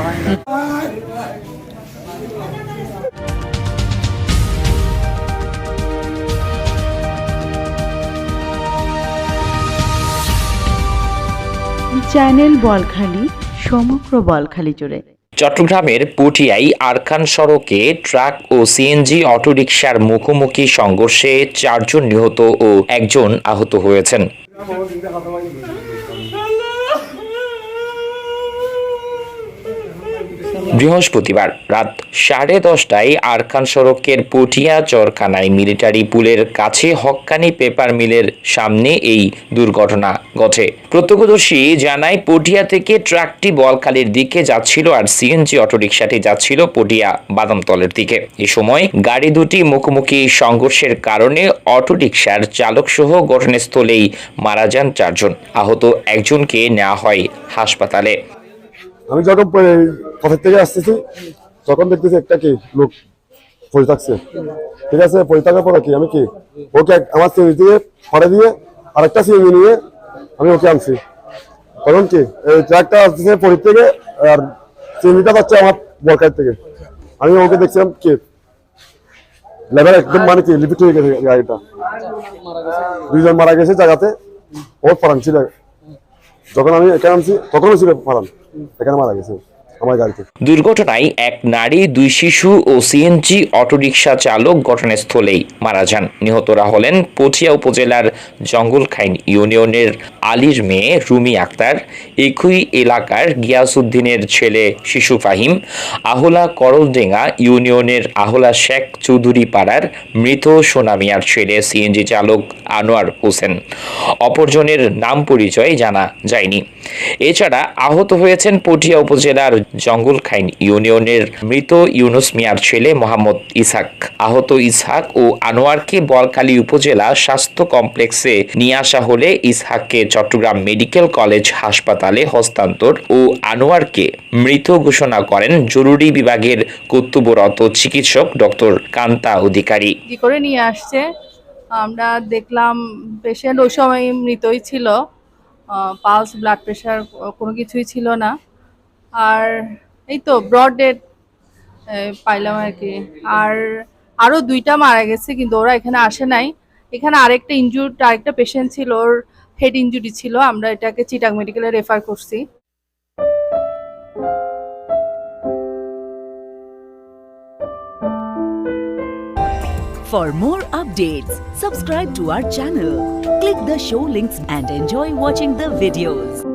খাওয়া হয়। না চ্যানেল বলখালি সমগ্র বলখালি জুড়ে। চট্টগ্রামের পুটিয়াই আরকান সড়কে ট্রাক ও সিএনজি অটোরিকশার মুখোমুখি সংঘর্ষে চারজন নিহত ও একজন আহত হয়েছেন। বৃহস্পতিবার রাত সাড়ে দশটায় আরকান সড়কের পটিয়া চরখানায় মিলিটারি পুলের কাছে হক্কানি পেপার মিলের সামনে এই দুর্ঘটনা ঘটে। প্রত্যক্ষদর্শী জানায় পটিয়া থেকে ট্রাকটি বলকালির দিকে যাচ্ছিল আর সিএনজি অটোরিকশাটি যাচ্ছিল পটিয়া বাদামতলের দিকে। এ সময় গাড়ি দুটি মুখোমুখি সংঘর্ষের কারণে অটোরিকশার চালক সহ ঘটনাস্থলেই মারা যান চারজন। আহত একজনকে নেওয়া হয় হাসপাতালে। আমি যখন পথের থেকে আসতেছি, তখন দেখতেছি একটা কি লোক পড়ে থাকছে। ঠিক আছে? পড়ে থাকার পরে কি আমি কি? ওকে আমার সিএনজি দিয়ে ফরে দিয়ে আরেকটা সিএনজি নিয়ে আমি ওকে আনছি। তখন কি? এই ট্রাকটা আসতেছে পরি থেকে আর সিএনজিটা পাচ্ছে আমার বরকার থেকে। আমি ওকে দেখছিলাম কি? লেভেল একদম মানে কি, লিপিট হয়ে গেছে গাড়িটা। দুইজন মারা গেছে জায়গাতে। ওর ফারান ছিল যখন আমি এখানে আনছি, তখনও ছিল এখানে মারা গেছে দুর্ঘটনায় এক নারী, দুই শিশু ও সিএনজি অটোরিকশা চালক ঘটনাস্থলেই মারা যান। নিহতরা হলেন পটিয়া উপজেলার জঙ্গলখাইন ইউনিয়নের আলীর মেয়ে রুমি আক্তার, একই এলাকার গিয়াসউদ্দিনের ছেলে শিশু ফাহিম, আহলা করলডেঙ্গা ইউনিয়নের আহলা শেখ চৌধুরী পাড়ার মৃত সোনামিয়ার ছেলে সিএনজি চালক আনোয়ার হোসেন। অপরজনের নাম পরিচয় জানা যায়নি। এছাড়া আহত হয়েছেন পটিয়া উপজেলার জঙ্গলখাইন ইউনিয়নের মৃত ইউনুস মিয়ার ছেলে মোহাম্মদ ইসাক আহত ইসহাক ও আনোয়ারকে বলকালী উপজেলা স্বাস্থ্য কমপ্লেক্সে নিয়ে আসা হলে ইসহাককে চট্টগ্রাম মেডিকেল কলেজ হাসপাতালে হস্তান্তর ও আনোয়ারকে মৃত ঘোষণা করেন জরুরি বিভাগের কর্তব্যরত চিকিৎসক ডক্টর কান্তা অধিকারী। করে নিয়ে আসছে। আমরা দেখলাম পেশেন্ট ওই সময় মৃতই ছিল। পালস ব্লাড প্রেশার কোনো কিছুই ছিল না। আর এই তো ব্রড ডেড পাইলাম আর কি। আর আরও দুইটা মারা গেছে, কিন্তু ওরা এখানে আসে নাই। এখানে আরেকটা ইনজুর আরেকটা পেশেন্ট ছিল। ওর হেড ইঞ্জুরি ছিল আমরা এটাকে চিটাং মেডিকেলে রেফার করছি For more updates, subscribe to our channel, click the show links and enjoy watching the videos.